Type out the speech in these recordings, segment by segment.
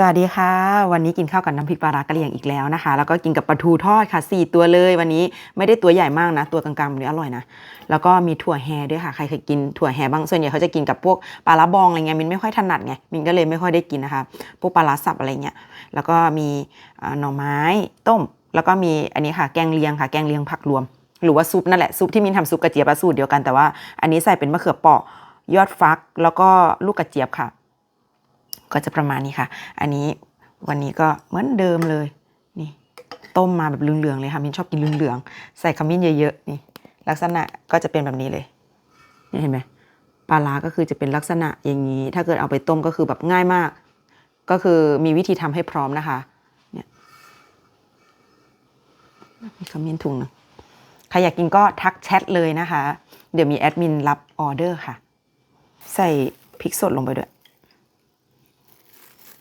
สวัสดีค่ะ วันนี้กินข้าวกับน้ำพริกปลาร้ากะเหรี่ยงอีกแล้วนะคะ แล้วก็กินกับปลาทูทอดค่ะสี่ตัวเลย วันนี้ไม่ได้ตัวใหญ่มากนะ ตัวกลางๆแบบนี้อร่อยนะ แล้วก็มีถั่วแฮด้วยค่ะ ใครเคยกินถั่วแฮบ้าง ส่วนใหญ่เขาจะกินกับพวกปลาร้าบองอะไรเงี้ยมินไม่ค่อยถนัดไง มินก็เลยไม่ค่อยได้กินนะคะ พวกปลาร้าสับอะไรเงี้ย แล้วก็มีหน่อไม้ต้ม แล้วก็มีอันนี้ค่ะ แกงเลียงค่ะ แกงเลียงผักรวม หรือว่าซุปนั่นแหละ ซุปที่มินทำซุปกระเจี๊ยบสูตรเดียวกัน แต่ว่าอันนี้ใส่เป็นมะเขือเปาะยอดฟัก แล้วก็ลูกกระเจี๊ยบค่ะ ก็จะประมาณนี้ค่ะ อันนี้วันนี้ก็เหมือนเดิมเลยนี่ต้มมาแบบเหลืองๆเลยค่ะมินชอบกินเหลืองๆใส่ขมิ้นเยอะๆนี่ ลักษณะก็จะเป็นแบบนี้เลยนี่เห็นไหมปลาร้าก็คือจะเป็นลักษณะอย่างนี้ ถ้าเกิดเอาไปต้มก็คือแบบง่ายมาก ก็คือมีวิธีทำให้พร้อมนะคะเนี่ยมีขมิ้นถุงนึงใครอยากกินก็ทักแชทเลยนะคะ เดี๋ยวมีแอดมินรับออเดอร์ค่ะ ใส่พริกสดลงไปด้วย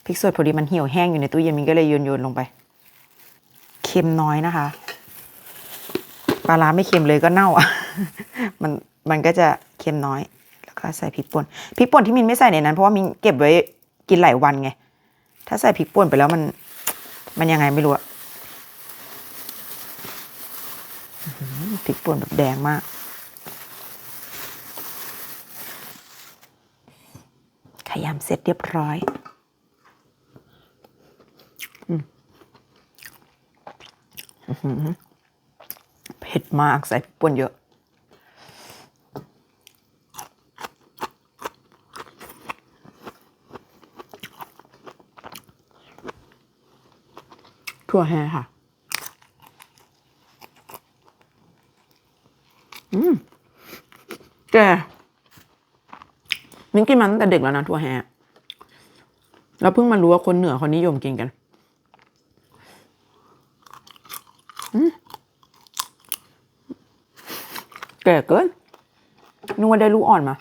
พริกสดพอดีมันเหี่ยวแห้งอยู่ในตู้เย็นมินก็เลยโยนโยนๆลงไป เค็มน้อยนะคะ ปลาร้าไม่เค็มเลยก็เน่าอะ มันมันก็จะเค็มน้อย แล้วก็ใส่พริกป่น พริกป่นที่มินไม่ใส่ในนั้นเพราะว่ามินเก็บไว้กินหลายวันไง ถ้าใส่พริกป่นไปแล้วมัน มันยังไงไม่รู้อะพริกป่นแบบแดงมาก ขยำเสร็จเรียบร้อย เผ็ดมากใส่พริกป่นเยอะ ถั่วแฮค่ะ อืมแกมิ้นกินมาตั้งแต่เด็กแล้วนะ ถั่วแฮแล้วเพิ่งมารู้ว่าคนเหนือเขานิยมกินกัน ก่เกินนึกว่าได้ลูกอ่อนมา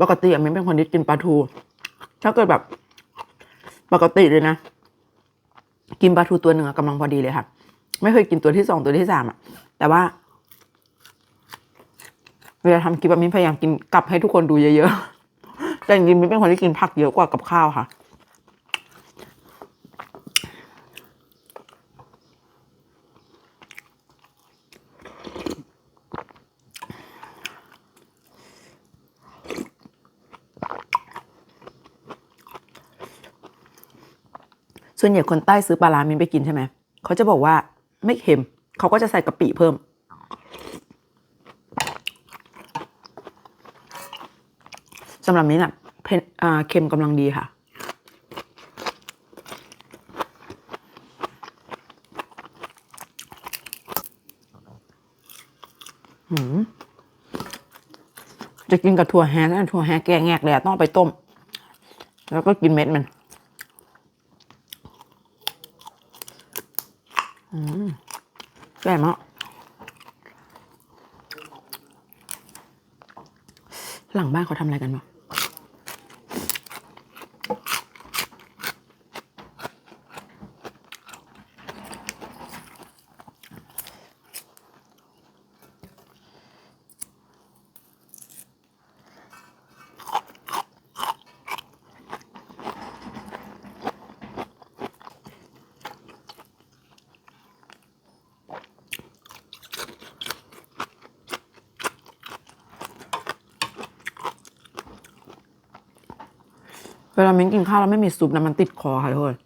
ปกติอะมิ้นเป็นคนที่กินปลาทู ถ้าเกิดแบบ ปกติเลยนะ กินปลาทูตัวหนึ่งกำลังพอดีเลยค่ะ ไม่เคยกินตัวที่สองตัวที่สามอะแต่ว่า เวลาทำคลิปมิ้นพยายามกินกลับให้ทุกคนดูเยอะๆแต่จริงๆมิ้นเป็นคนที่กินผักเยอะกว่ากับข้าวค่ะ ส่วนใหญ่คนใต้ซื้อปลาร้ามินไปกินใช่ไหมเขาจะบอกว่าไม่เค็ม เขาก็จะใส่กะปิเพิ่ม สำหรับมิ้นอะเผ็ดอ่าเค็มกำลังดีค่ะ จะกินกับถั่วแฮนะถั่วแฮแกงแงกเลยอะต้องไปต้ม แล้วก็กินเม็ดมัน แย่มากหลังบ้านเขาทำอะไรกันบ้าง เวลามิ้นกินข้าวแล้วไม่มีซุปนะมันติดคอค่ะทุกคน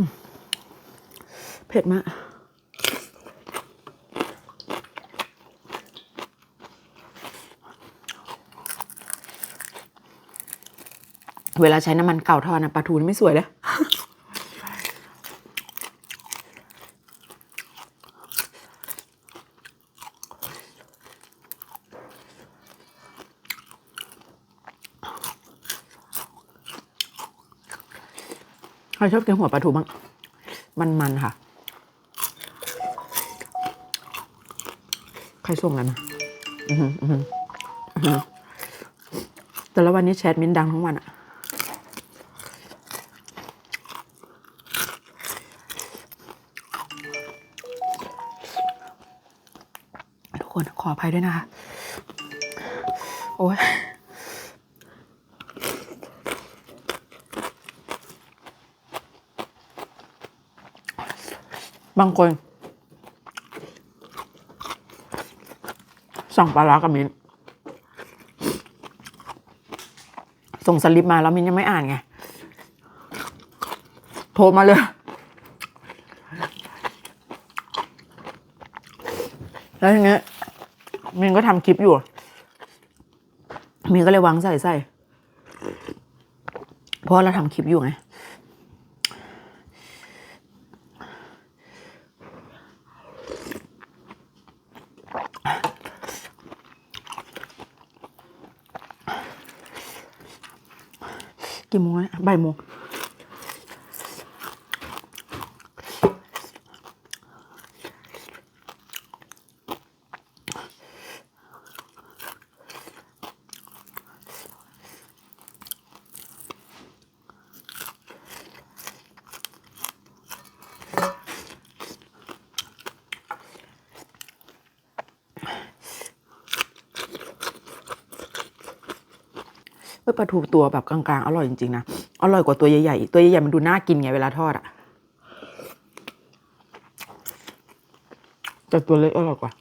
อืม เผ็ดมากเวลาใช้น้ำมันเก่าทอดนะปลาทูนไม่สวยเลยใครชอบกินหัวปลาทูบ้าง มันๆค่ะ ใค รส่งอะไรมาอือหืออือหืออือหือแต่ละวันนี้แชทมิ้นท์ดังทั้งวันอะทุกคนขออภัยด้วยนะคะ โอ้ยบางคน สั่งปลาร้ากับมิ้นส่งสลิปมาแล้วมิ้นยังไม่อ่านไง โทรมาเลย แล้วทีเนี้ยมินก็ทำคลิปอยู่ มินก็เลยวางใส่ใส่ เพราะเราทำคลิปอยู่ไง กี่โมงแล้วบ่ายโมง ปลาทูตัวแบบกลางๆ อร่อยจริงๆนะ อร่อยกว่าตัวใหญ่ๆ ตัวใหญ่ๆมันดูน่ากินไงเวลาทอดอะแต่ตัวเล็กอร่อยกว่า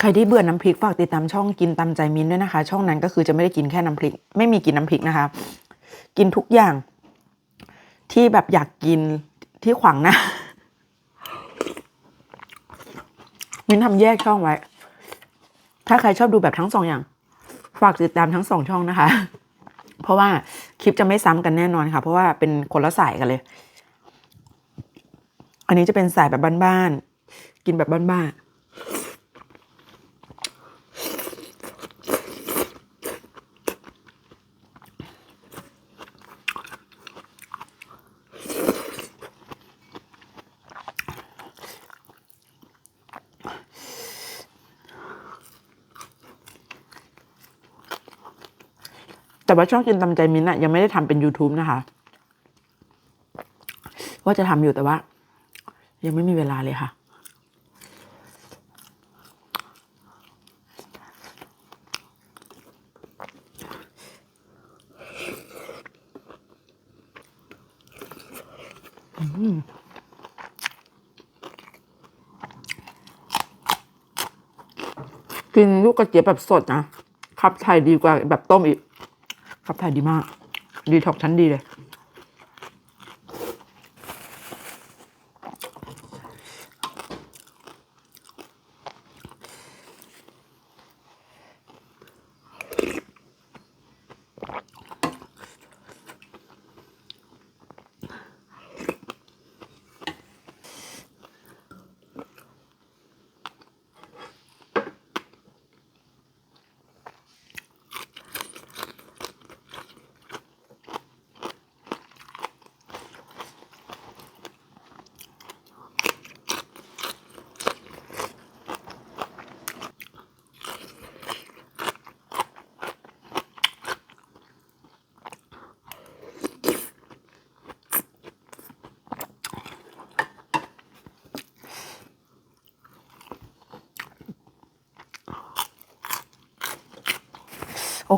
ใครที่เบื่อน้ำพริกฝากติดตามช่องกินตามใจมินด้วยนะคะ ช่องนั้นก็คือจะไม่ได้กินแค่น้ำพริก ไม่มีกินน้ำพริกนะคะ กินทุกอย่างที่แบบอยากกิน ที่ขวางหน้ามินทำแยกช่องไว้ ถ้าใครชอบดูแบบทั้งสองอย่าง ฝากติดตามทั้งสองช่องนะคะ เพราะว่าคลิปจะไม่ซ้ำกันแน่นอนค่ะ เพราะว่าเป็นคนละสายกันเลย อันนี้จะเป็นสายแบบบ้านๆ กินแบบบ้านๆ แต่ว่าช่องกินตามใจมิ้นอะยังไม่ได้ทำเป็น YouTube นะคะ ว่าจะทำอยู่แต่ว่า ยังไม่มีเวลาเลยค่ะ อืมกินลูกกระเจี๊ยบแบบสดนะขับถ่ายดีกว่าแบบต้มอีก ขับถ่ายดีมาก ดีท็อกชั้นดีเลย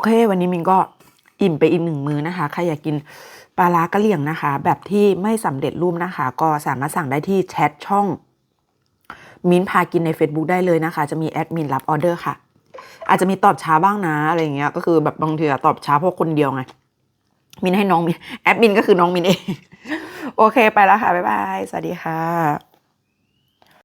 เค วันนี้มินก็อิ่มไปอีกหนึ่งมื้อนะคะ ใครอยากกินปลาร้ากะเหลี่ยงนะคะ แบบที่ไม่สำเร็จรูปนะคะ ก็สามารถสั่งได้ที่แชทช่อง มิ้นพากินใน Facebook ได้เลยนะคะ จะมีแอดมินรับออเดอร์ค่ะ อาจจะมีตอบช้าบ้างนะอะไรอย่างเงี้ย ก็คือแบบบางทีอะตอบช้าเพราะคนเดียวไง มินให้น้องมินแอดมินก็คือน้องมินเอง โอเคไปแล้วค่ะ บ๊ายบาย สวัสดีค่ะ